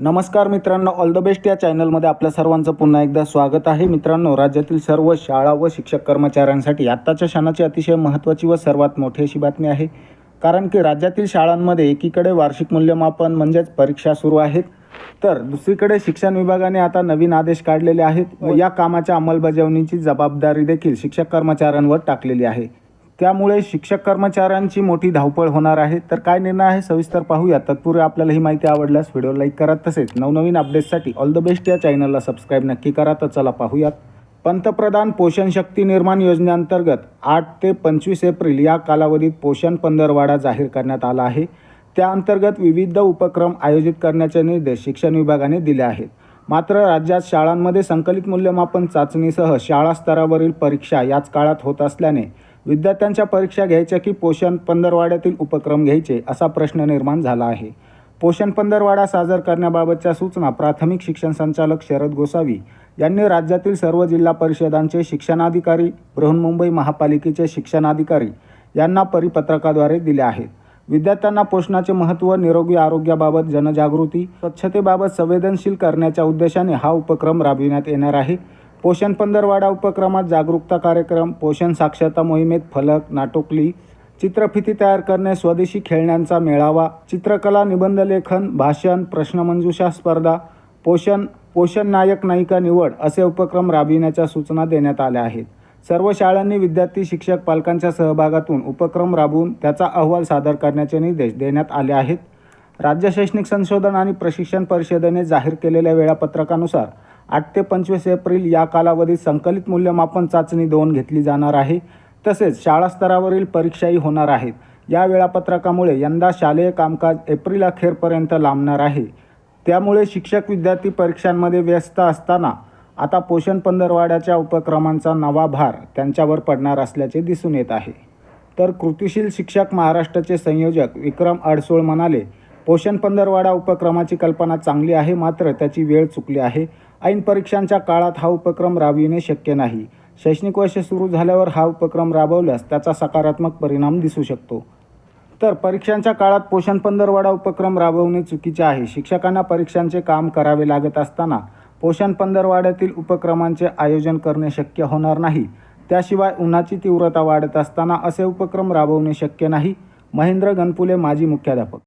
नमस्कार मित्रांनो all the best या चॅनलमध्ये आपल्या सर्वांचं पुन्हा एकदा स्वागत आहे. मित्रांनो राज्यातील सर्व शाळा व शिक्षक कर्मचाऱ्यांसाठी आत्ताच्या क्षणाची अतिशय महत्त्वाची व सर्वात मोठी अशी बातमी आहे. कारण की राज्यातील शाळांमध्ये एकीकडे वार्षिक मूल्यमापन म्हणजेच परीक्षा सुरू आहेत तर दुसरीकडे शिक्षण विभागाने आता नवीन आदेश काढलेले आहेत व या कामाच्या अंमलबजावणीची जबाबदारी देखील शिक्षक कर्मचाऱ्यांवर टाकलेली आहे. त्यामुळे शिक्षक कर्मचाऱ्यांची मोठी धावपळ होणार आहे. तर काय निर्णय आहे? सविस्तर पाहूया. तत्पूर्वी आपल्याला ही माहिती आवडल्यास व्हिडिओ लाईक करा. तसेच नवनवीन अपडेट्ससाठी ऑल द बेस्ट या चॅनलला सबस्क्राईब नक्की करा. तर चला पाहूयात. पंतप्रधान पोषण शक्ती निर्माण योजनेअंतर्गत आठ ते पंचवीस एप्रिल या कालावधीत पोषण पंधरवाडा जाहीर करण्यात आला आहे. त्याअंतर्गत विविध उपक्रम आयोजित करण्याचे निर्देश शिक्षण विभागाने दिले आहेत. मात्र राज्यात शाळांमध्ये संकलित मूल्यमापन चाचणीसह शाळा स्तरावरील परीक्षा याच काळात होत असल्याने विद्यार्थ्यांच्या परीक्षा घ्यायच्या की पोषण पंधरवाड्यातील उपक्रम घ्यायचे असा प्रश्न निर्माण झाला आहे. पोषण पंधरवाडा सादर करण्याबाबतच्या सूचना प्राथमिक शिक्षण संचालक शरद गोसावी यांनी राज्यातील सर्व जिल्हा परिषदांचे शिक्षणाधिकारी बृहन्मुंबई महापालिकेचे शिक्षणाधिकारी यांना परिपत्रकाद्वारे दिले आहेत. विद्यार्थ्यांना पोषणाचे महत्त्व निरोगी आरोग्याबाबत जनजागृती स्वच्छतेबाबत संवेदनशील करण्याच्या उद्देशाने हा उपक्रम राबविण्यात येणार आहे. पोषण पंधरवाडा उपक्रमात जागरूकता कार्यक्रम पोषण साक्षरता मोहिमेत फलक नाटोकली चित्रफिती तयार करणे स्वदेशी खेळण्यांचा मेळावा चित्रकला निबंध लेखन भाषण प्रश्नमंजुषा स्पर्धा पोषण पोषण नायक नायिका निवड असे उपक्रम राबविण्याच्या सूचना देण्यात आल्या आहेत. सर्व शाळांनी विद्यार्थी शिक्षक पालकांच्या सहभागातून उपक्रम राबवून त्याचा अहवाल सादर करण्याचे निर्देश देण्यात आले आहेत. राज्य शैक्षणिक संशोधन आणि प्रशिक्षण परिषदेने जाहीर केलेल्या वेळापत्रकानुसार आठ ते पंचवीस एप्रिल या कालावधीत संकलित मूल्यमापन चाचणी दोन घेतली जाणार आहे. तसेच शाळा स्तरावरील परीक्षाही होणार आहेत. या वेळापत्रकामुळे यंदा शालेय कामकाज एप्रिल अखेरपर्यंत लांबणार आहे. त्यामुळे शिक्षक विद्यार्थी परीक्षांमध्ये व्यस्त असताना आता पोषण पंधरवाड्याच्या उपक्रमांचा नवा भार त्यांच्यावर पडणार असल्याचे दिसून येत आहे. तर कृतिशील शिक्षक महाराष्ट्राचे संयोजक विक्रम अडसोळ म्हणाले पोषण पंधरवाडा उपक्रमाची कल्पना चांगली आहे मात्र त्याची वेळ चुकली आहे. ऐन परीक्षांच्या काळात हा उपक्रम राबविणे शक्य नाही. शैक्षणिक वर्ष सुरू झाल्यावर हा उपक्रम राबवल्यास त्याचा सकारात्मक परिणाम दिसू शकतो. तर परीक्षांच्या काळात पोषण पंधरवाडा उपक्रम राबवणे चुकीचे आहे. शिक्षकांना परीक्षांचे काम करावे लागत असताना पोषण पंधरवाड्यातील उपक्रमांचे आयोजन करणे शक्य होणार नाही. त्याशिवाय उन्हाची तीव्रता वाढत असताना असे उपक्रम राबवणे शक्य नाही. महेंद्र गणपुले माजी मुख्याध्यापक.